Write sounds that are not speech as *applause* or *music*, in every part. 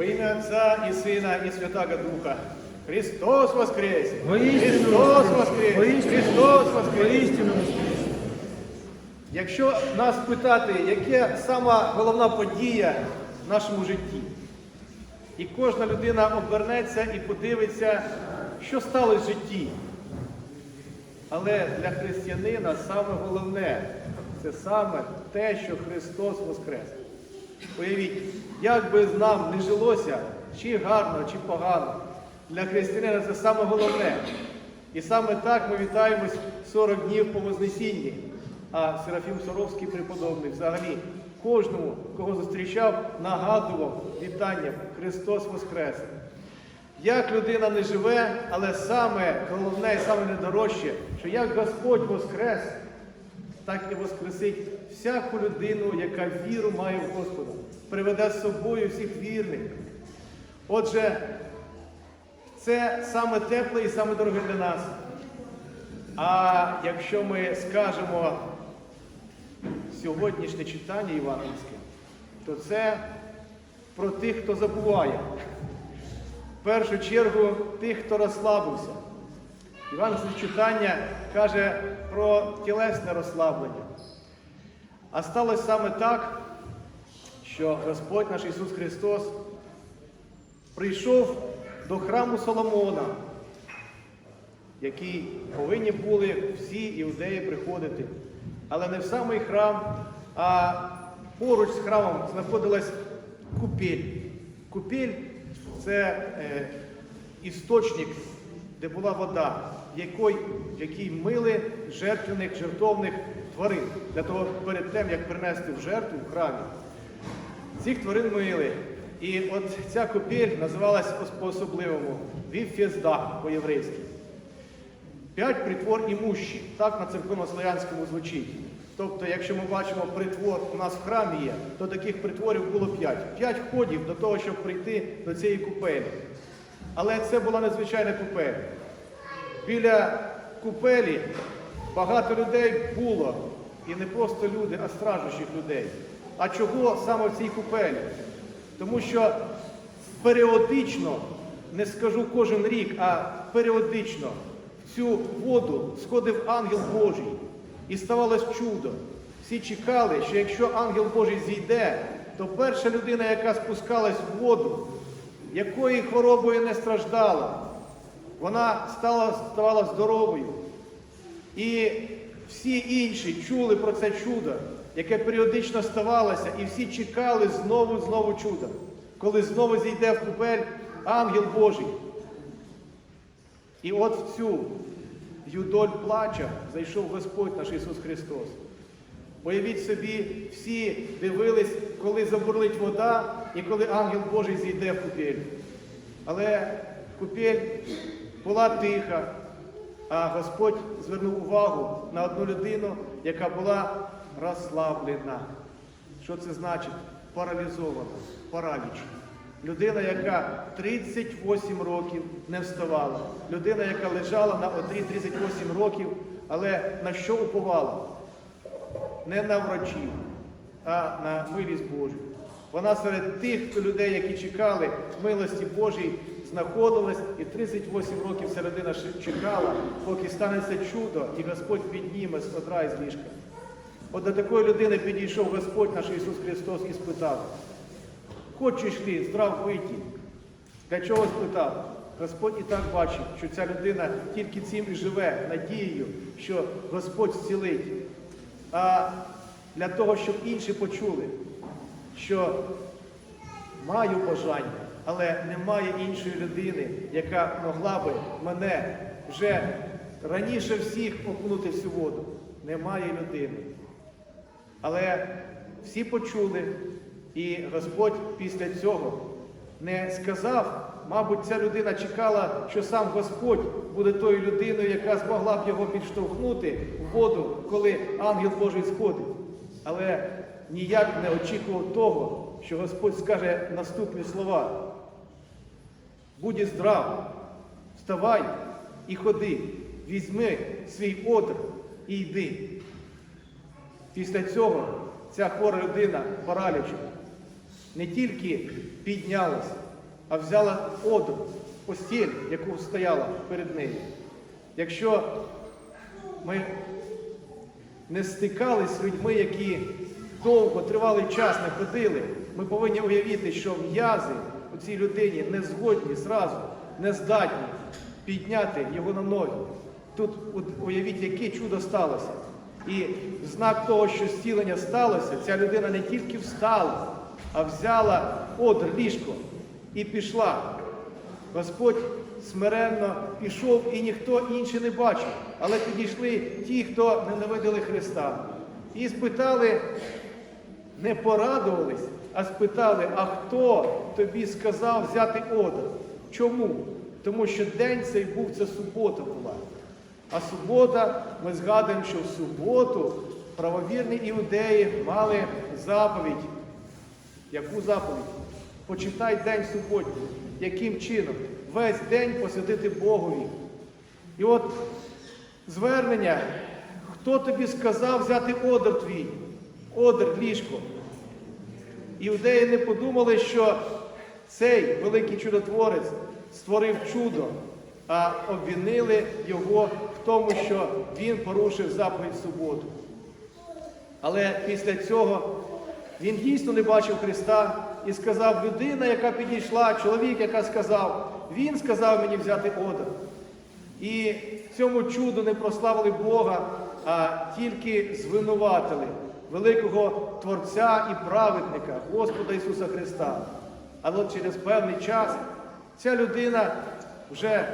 Во ім'я Отця і Сина, і Святого Духа. Христос воскрес! Христос воскрес! Христос воскрес! Якщо нас питати, яка сама головна подія в нашому житті, і кожна людина обернеться і подивиться, що сталося в житті. Але для християнина саме головне це саме те, що Христос Воскрес. Уявіть, як би нам не жилося, чи гарно, чи погано, для християнина це саме головне. І саме так ми вітаємось 40 днів по Вознесінні. А Серафім Соровський преподобний взагалі кожному, кого зустрічав, нагадував вітання Христос Воскрес. Як людина не живе, але саме головне і саме недорожче, що як Господь Воскрес, так і воскресить всяку людину, яка віру має в Господа, приведе з собою всіх вірних. Отже, це саме тепле і саме дороге для нас. А якщо ми скажемо сьогоднішнє читання Євангельське, то це про тих, хто забуває. В першу чергу тих, хто розслабився. Івангельське читання каже про тілесне розслаблення. А сталося саме так, що Господь наш Ісус Христос прийшов до храму Соломона, який повинні були всі іудеї приходити. Але не в самий храм, а поруч з храмом знаходилась купель. Купель це е, істочник, де була вода, в якій мили жертвених, жертовних тварин. Для того перед тим, як принести в жертву в храмі. Цих тварин мили. І от ця купель називалась по-особливому Вівфєзда по-єврейськи. П'ять притвор імущі. Так на церковно-славянському звучить. Тобто, якщо ми бачимо притвор у нас в храмі є, то таких притворів було п'ять. П'ять ходів до того, щоб прийти до цієї купелі. Але це була незвичайна купель. Біля купелі багато людей було. І не просто люди, а стражущих людей. А чого саме в цій купелі? Тому що періодично, не скажу кожен рік, а періодично в цю воду сходив ангел Божий. І ставалось чудо. Всі чекали, що якщо ангел Божий зійде, то перша людина, яка спускалась в воду, якої хворобою не страждала, вона стала, ставала здоровою. І всі інші чули про це чудо, яке періодично ставалося, і всі чекали знову знову чуда, коли знову зійде в купель ангел Божий. І от в цю юдоль плача зайшов Господь наш Ісус Христос. Уявіть собі, всі дивились, коли забурлить вода і коли ангел Божий зійде в купель. Але купель була тиха, а Господь звернув увагу на одну людину, яка була розслаблена. Що це значить? Паралізована, параліч. Людина, яка 38 років не вставала. Людина, яка лежала на одрі 38 років, але на що уповала? Не на врачів, а на милість Божу. Вона серед тих людей, які чекали милості Божій, знаходилась і 38 років середина чекала, поки станеться чудо, і Господь підніме з одра із ліжка. От до такої людини підійшов Господь наш Ісус Христос і спитав, хочеш ти здрав вийти? Для чого спитав? Господь і так бачить, що ця людина тільки цим і живе, надією, що Господь зцілить. А для того, щоб інші почули, що маю бажання, але немає іншої людини, яка могла би мене вже раніше всіх окунути в цю воду. Немає людини. Але всі почули, і Господь після цього не сказав, мабуть, ця людина чекала, що сам Господь буде тою людиною, яка змогла б його підштовхнути в воду, коли ангел Божий сходить. Але ніяк не очікував того, що Господь скаже наступні слова. Будь здрав, вставай і ходи, візьми свій одр і йди. Після цього ця хвора людина паралічу не тільки піднялась, а взяла одр, постіль, яку стояла перед нею. Якщо ми не стикались з людьми, які довго тривалий час не ходили, ми повинні уявити, що м'язи у цій людині не згодні зразу, не здатні підняти його на ноги. Тут уявіть, яке чудо сталося. І в знак того, що зцілення сталося, ця людина не тільки встала, а взяла одр, ліжко і пішла. Господь смиренно пішов і ніхто інший не бачив. Але підійшли ті, хто ненавидили Христа. І спитали, не порадувались, а спитали, а хто тобі сказав взяти одр? Чому? Тому що день цей був, це субота була. А субота, ми згадуємо, що в суботу правовірні іудеї мали заповідь. Яку заповідь? Почитай день суботній. Яким чином? Весь день посвятити Богові. І от звернення, хто тобі сказав взяти одр твій, одр ліжко. Іудеї не подумали, що цей великий чудотворець створив чудо, а обвинили його в тому, що він порушив заповідь суботу. Але після цього він дійсно не бачив Христа і сказав, людина, яка підійшла, чоловік, яка сказав, він сказав мені взяти одр. І цьому чуду не прославили Бога, а тільки звинуватили великого Творця і праведника, Господа Ісуса Христа. Але от через певний час ця людина вже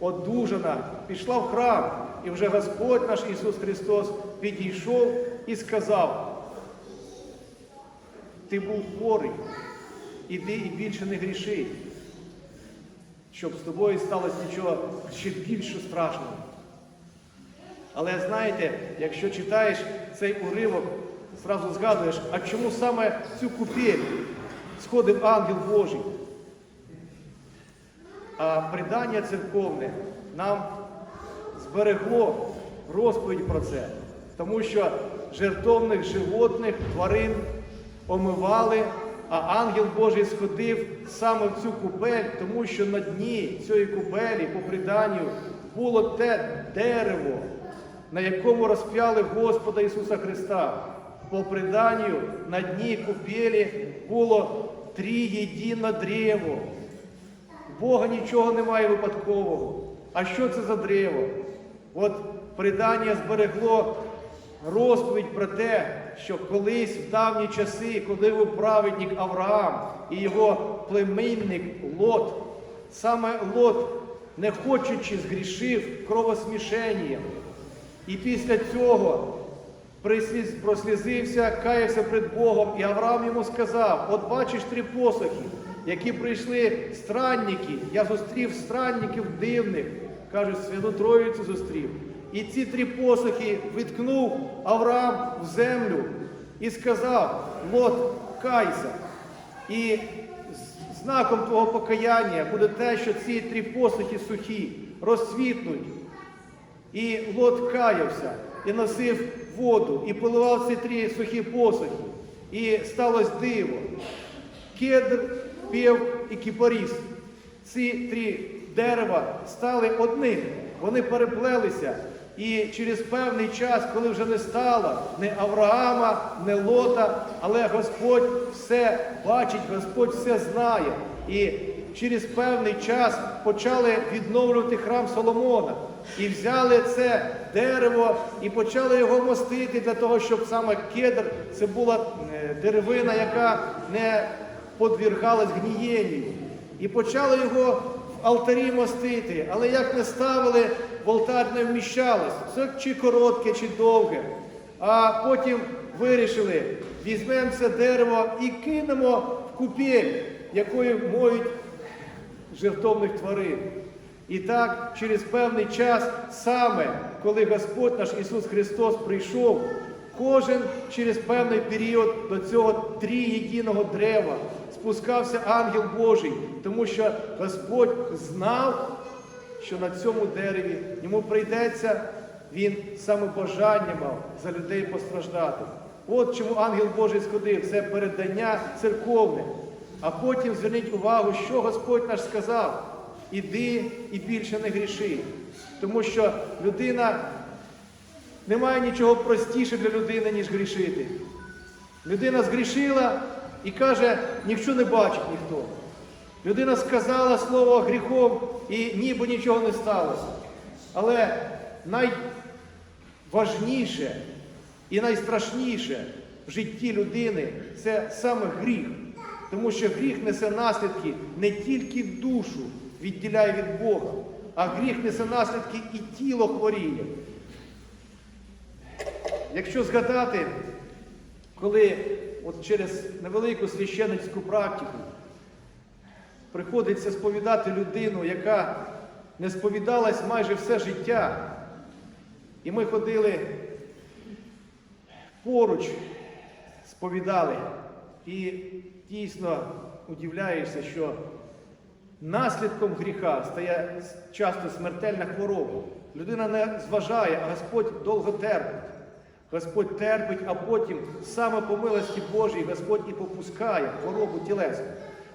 одужана, пішла в храм, і вже Господь наш Ісус Христос підійшов і сказав, ти був хворий, іди і більше не гріши, щоб з тобою сталося нічого ще більше страшного. Але знаєте, якщо читаєш цей уривок, зразу згадуєш, а чому саме цю купель сходив ангел Божий? А предання церковне нам зберегло розповідь про це, тому що жертовних животних, тварин омивали, а ангел Божий сходив саме в цю купель, тому що на дні цієї купелі, по преданню, було те дерево, на якому розп'яли Господа Ісуса Христа. По преданню на дні купелі було три єдине древо. У Бога нічого немає випадкового. А що це за древо? От предання зберегло розповідь про те, що колись в давні часи, коли був праведник Авраам і його племінник Лот, саме Лот, не хочучи, згрішив кровосмішенням. І після цього прослізився, каявся пред Богом, і Авраам йому сказав: от бачиш три посохи, які прийшли странники, я зустрів странників дивних, кажуть, Святу Троїцю зустрів. І ці три посохи виткнув Авраам в землю і сказав: Лот, кайся. І знаком твого покаяння буде те, що ці три посохи сухі розцвітнуть. І Лот каявся і носив воду, і поливав ці три сухі посохи. І сталося диво. Кедр, пів і кіпаріс. Ці три дерева стали одним. Вони переплелися. І через певний час, коли вже не стало не Авраама, не Лота, але Господь все бачить, Господь все знає. І через певний час почали відновлювати храм Соломона. І взяли це дерево і почали його мостити для того, щоб саме кедр це була е, деревина, яка не подвіргалась гнієнню. І почали його в алтарі мостити, але як не ставили, в алтар не вміщалось. Це чи коротке, чи довге. А потім вирішили, візьмемо це дерево і кинемо в купель, якою моють жертовних тварин. І так, через певний час, саме коли Господь наш Ісус Христос прийшов, кожен через певний період до цього трієдиного дерева спускався ангел Божий, тому що Господь знав, що на цьому дереві йому прийдеться, він саме бажання мав за людей постраждати. От чому ангел Божий сходив, це передання церковне. А потім зверніть увагу, що Господь наш сказав. Іди і більше не гріши. Тому що людина немає нічого простіше для людини, ніж грішити. Людина згрішила і каже, ніщо не бачить ніхто. Людина сказала слово гріхом і ніби нічого не сталося. Але найважніше і найстрашніше в житті людини це саме гріх. Тому що гріх несе наслідки не тільки душу відділяє від Бога, а гріх несе наслідки і тіло хворіє. Якщо згадати, коли от через невелику священницьку практику приходиться сповідати людину, яка не сповідалась майже все життя, і ми ходили поруч, сповідали, і дійсно удивляєшся, що наслідком гріха стає часто смертельна хвороба. Людина не зважає, а Господь довго терпить. Господь терпить, а потім саме по милості Божій Господь і попускає хворобу тілесну,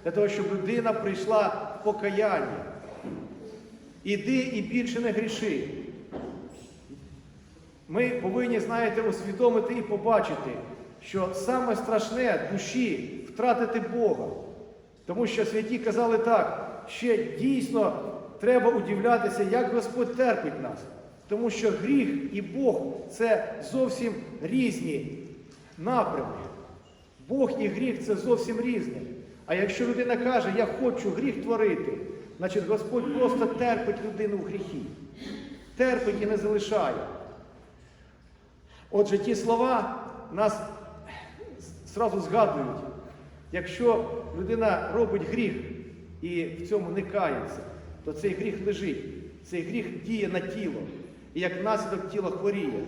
для того, щоб людина прийшла в покаяння. Іди і більше не гріши. Ми повинні, знаєте, усвідомити і побачити, що саме страшне душі втратити Бога. Тому що святі казали так, ще дійсно треба удивлятися, як Господь терпить нас. Тому що гріх і Бог це зовсім різні напрямки. Бог і гріх це зовсім різне. А якщо людина каже, я хочу гріх творити, значить Господь просто терпить людину в гріхі. Терпить і не залишає. Отже, ті слова нас зразу згадують. Якщо людина робить гріх і в цьому не кається, то цей гріх лежить, цей гріх діє на тіло, і як наслідок тіло хворіє.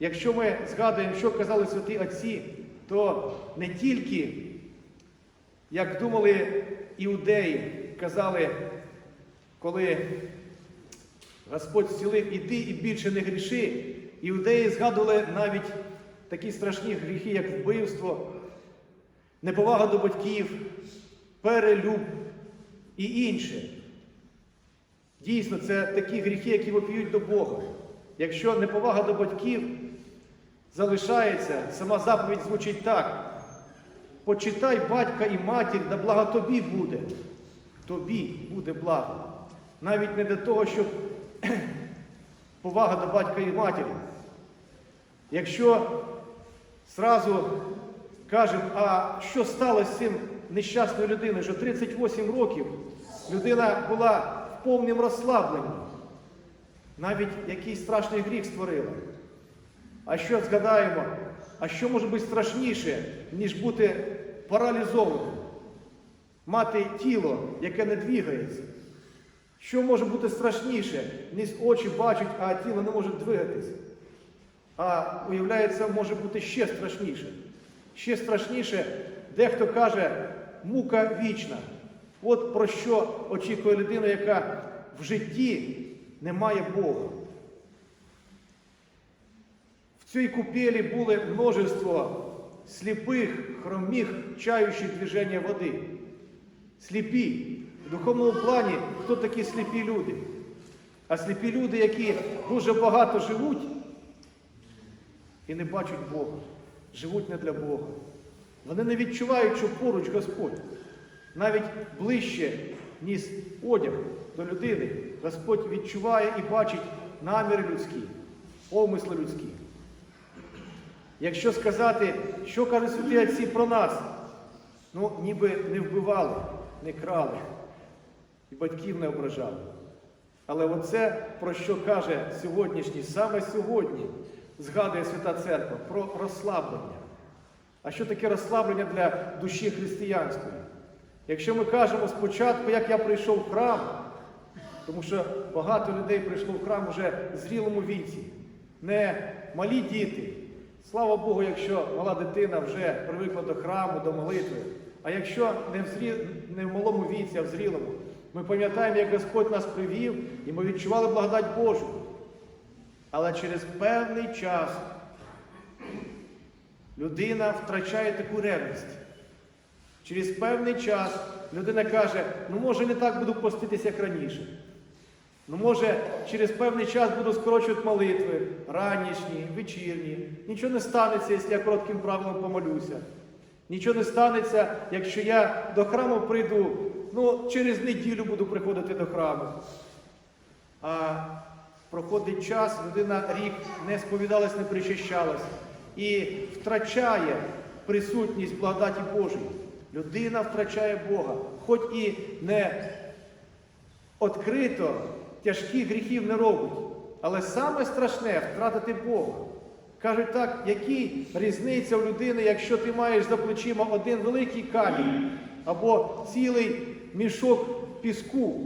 Якщо ми згадуємо, що казали святі отці, то не тільки, як думали іудеї, казали, коли Господь зцілив, іди і більше не гріши, іудеї згадували навіть такі страшні гріхи, як вбивство, неповага до батьків, перелюб і інше. Дійсно, це такі гріхи, які вопіють до Бога. Якщо неповага до батьків залишається, сама заповідь звучить так. Почитай батька і матір, да благо тобі буде. Тобі буде благо. Навіть не для того, щоб *clears throat* повага до батька і матері. Якщо зразу кажемо, а що сталося з цим нещасною людиною, що 38 років людина була в повному розслабленні, навіть якийсь страшний гріх створила. А що згадаємо? А що може бути страшніше, ніж бути паралізованим? Мати тіло, яке не двігається? Що може бути страшніше, ніж очі бачать, а тіло не може двигатися? А уявляється, може бути ще страшніше. Ще страшніше, дехто каже, мука вічна. От про що очікує людина, яка в житті не має Бога. В цій купелі були множество сліпих, хромих, чаючих движення води. Сліпі. В духовному плані хто такі сліпі люди? А сліпі люди, які дуже багато живуть і не бачать Бога, живуть не для Бога. Вони не відчувають, що поруч Господь. Навіть ближче, ніж одяг до людини, Господь відчуває і бачить наміри людські, помисли людські. Якщо сказати, що кажуть святі отці про нас, ну ніби не вбивали, не крали і батьків не ображали. Але оце, про що каже сьогоднішній, саме сьогодні, згадує Свята Церква, про розслаблення. А що таке розслаблення для душі християнської? Якщо ми кажемо спочатку, як я прийшов в храм, тому що багато людей прийшло в храм уже в зрілому віці, не малі діти. Слава Богу, якщо мала дитина вже привикла до храму, до молитви. А якщо не в, зрі... не в малому віці, а в зрілому, ми пам'ятаємо, як Господь нас привів, і ми відчували благодать Божу. Але через певний час людина втрачає таку ревність. Через певний час людина каже, ну може не так буду поститися, як раніше. Ну, може, через певний час буду скорочувати молитви, ранішні, вечірні. Нічого не станеться, якщо я коротким правилом помолюся. Нічого не станеться, якщо я до храму прийду, ну, через неділю буду приходити до храму. А проходить час, людина рік не сповідалась, не причащалась і втрачає присутність благодаті Божої. Людина втрачає Бога, хоч і не відкрито тяжких гріхів не робить. Але саме страшне втратити Бога. Кажуть так, які різниця в людини, якщо ти маєш за плечима один великий камінь або цілий мішок піску,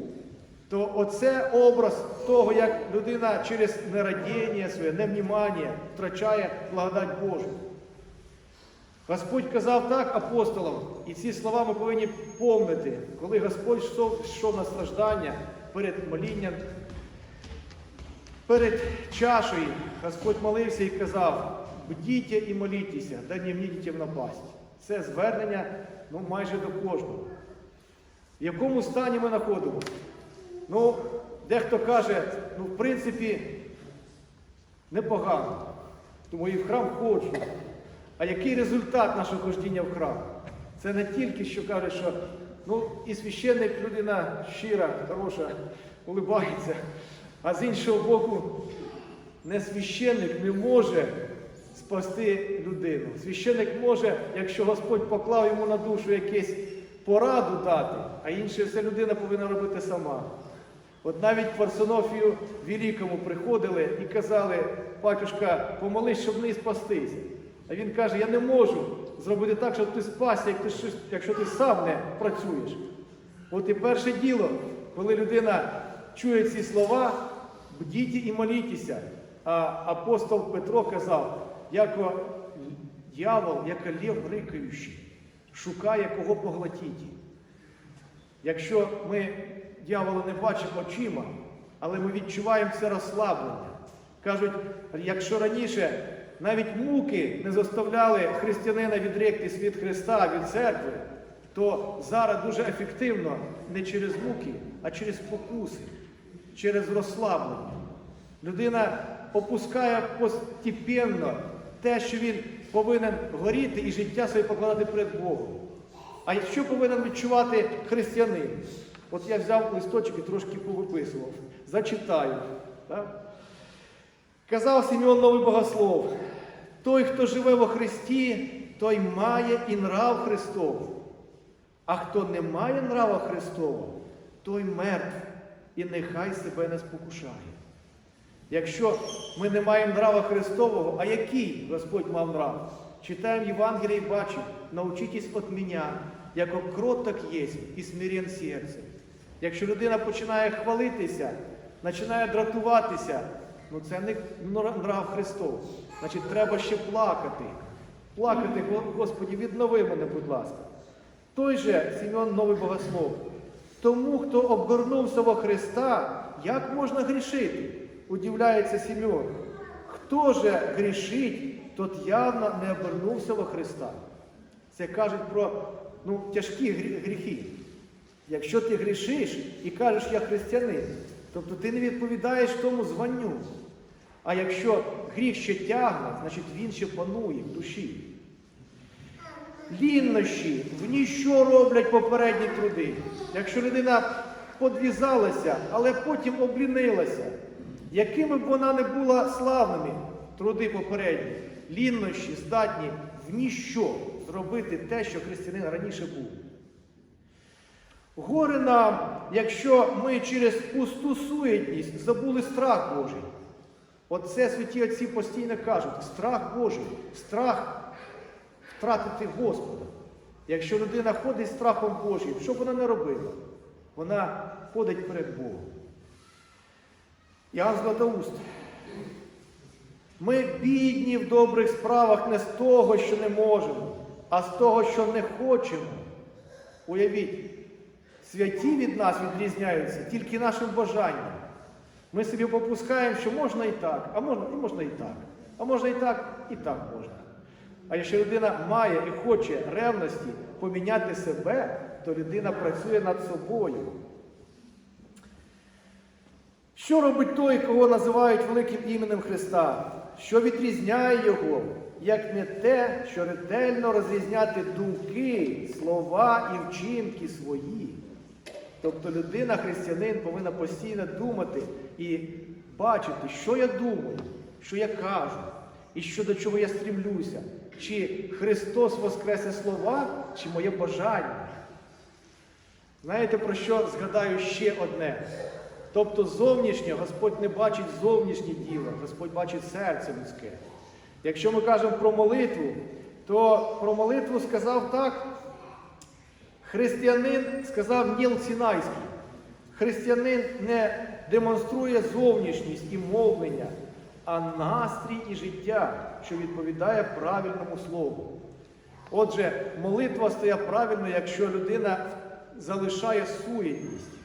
то оце образ того, як людина через нерадіння своє, невнімання втрачає благодать Божу. Господь казав так апостолам, і ці слова ми повинні помнити, коли Господь йшов, на страждання перед молінням, перед чашею, Господь молився і казав, бдіть і молітеся, да не вмійте в напасть. Це звернення ну, майже до кожного. В якому стані ми знаходимося? Ну, дехто каже, ну, в принципі, непогано. Тому і в храм ходжу. А який результат нашого ходіння в храм? Це не тільки, що каже, що ну, і священник людина щира, хороша, улибається, а з іншого боку, не священник не може спасти людину. Священник може, якщо Господь поклав йому на душу якесь пораду дати, а інше все людина повинна робити сама. От навіть в Парсонофію Великому приходили і казали, батюшка, помолись, щоб не спастися. А він каже, я не можу зробити так, щоб ти спасся, як ти якщо ти сам не працюєш. От і перше діло, коли людина чує ці слова, бдіть і молітеся. А апостол Петро казав, яко дьявол, як лев рикаючий, шукає кого поглотіти. Якщо ми дьявола не бачимо очима, але ми відчуваємо це розслаблення. Кажуть, якщо раніше навіть муки не заставляли християнина відректись від Христа, від церкви, то зараз дуже ефективно не через муки, а через спокуси, через розслаблення. Людина опускає постепенно те, що він повинен горіти і життя своє покладати перед Богом. А що повинен відчувати християнин? От я взяв листочок і трошки повиписував. Зачитаю. Так? Казав Симеон Новий Богослов, той, хто живе во Христі, той має і нрав Христов. А хто не має нрава Христового, той мертв і нехай себе не спокушає. Якщо ми не маємо нрава Христового, а який Господь мав нрав? Читаємо Євангеліє і бачимо, научитесь від мене, яко кроток є і смирен серцем. Якщо людина починає хвалитися, починає дратуватися, ну це не нрав Христов. Значить, треба ще плакати. Плакати, Господі, віднови мене, будь ласка. Той же Сімеон Новий Богослов. Тому, хто обгорнувся во Христа, як можна грішити? Удивляється Сімеон. Хто же грішить, тот явно не обернувся во Христа. Це кажуть про ну, тяжкі гріхи. Якщо ти грішиш і кажеш, я християнин, тобто ти не відповідаєш тому званню. А якщо гріх ще тягне, значить він ще панує в душі. Ліннощі в ніщо роблять попередні труди. Якщо людина подвізалася, але потім облінилася, якими б вона не була славними, труди попередні, ліннощі здатні в ніщо зробити те, що християнин раніше був. Горе нам, якщо ми через пусту суетність забули страх Божий. Оце святі отці постійно кажуть, страх Божий, страх втратити Господа. Якщо людина ходить страхом Божим, що б вона не робила? Вона ходить перед Богом. Іоанн Златоуст. Ми бідні в добрих справах не з того, що не можемо, а з того, що не хочемо. Уявіть, святі від нас відрізняються тільки нашим бажанням. Ми собі попускаємо, що можна і так, а можна, і можна і так. А можна і так, і так можна. А якщо людина має і хоче ревності, поміняти себе, то людина працює над собою. Що робить той, кого називають великим іменем Христа? Що відрізняє його, як не те, що ретельно розрізняти думки, слова і вчинки свої? Тобто людина, християнин, повинна постійно думати і бачити, що я думаю, що я кажу, і що до чого я стрімлюся. Чи Христос воскресе слова, чи моє бажання. Знаєте, про що згадаю ще одне? Тобто зовнішнє Господь не бачить зовнішнє діло, Господь бачить серце людське. Якщо ми кажемо про молитву, то про молитву сказав так, християнин сказав Ніл Сінайський. Християнин не демонструє зовнішність і мовлення, а настрій і життя, що відповідає правильному слову. Отже, молитва стає правильно, якщо людина залишає суєтність.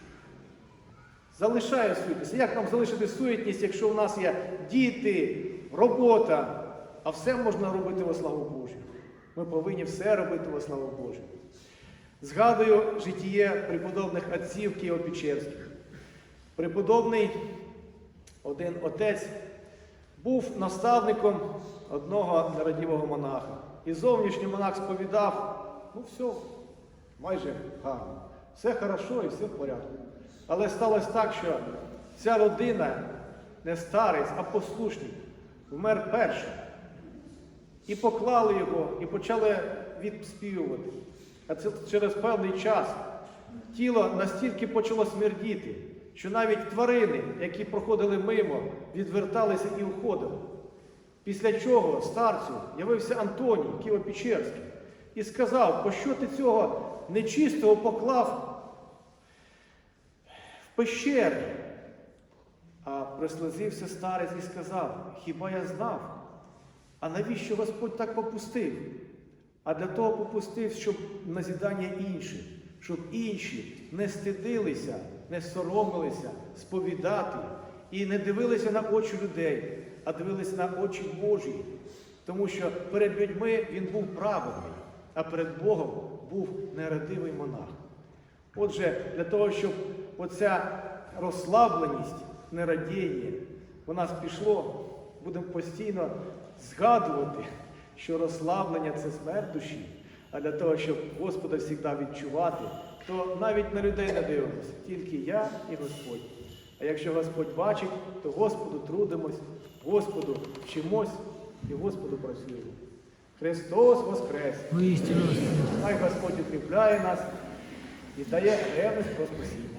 Залишає суєтність. Як нам залишити суєтність, якщо в нас є діти, робота, а все можна робити во славу Божу? Ми повинні все робити во славу Божу. Згадую житіє преподобних отців Києво-Печерських. Преподобний один отець був наставником одного нерадівого монаха. І зовнішній монах сповідав, ну все, майже гарно. Все хорошо і все в порядку. Але сталося так, що ця родина, не старець, а послушник, вмер перший. І поклали його, і почали відспівувати. А це через певний час тіло настільки почало смердіти, що навіть тварини, які проходили мимо, відверталися і уходили. Після чого старцю явився Антоній Києво-Печерський і сказав, пощо ти цього нечистого поклав в пещери? А прислизився старець і сказав, хіба я знав? А навіщо Господь так попустив? А для того попустив, щоб назідання інших, щоб інші не стидилися, не соромилися сповідати і не дивилися на очі людей, а дивилися на очі Божі. Тому що перед людьми він був праведний, а перед Богом був нерадивий монах. Отже, для того, щоб оця розслабленість, нерадіння у нас пішло, будемо постійно згадувати, що розслаблення це смерть душі, а для того, щоб Господа завжди відчувати, то навіть на людей не дивимося, тільки я і Господь. А якщо Господь бачить, то Господу трудимось, Господу вчимось і Господу працюємо. Христос Воскрес! Хай Господь укріпляє нас і дає ревність про спасіння.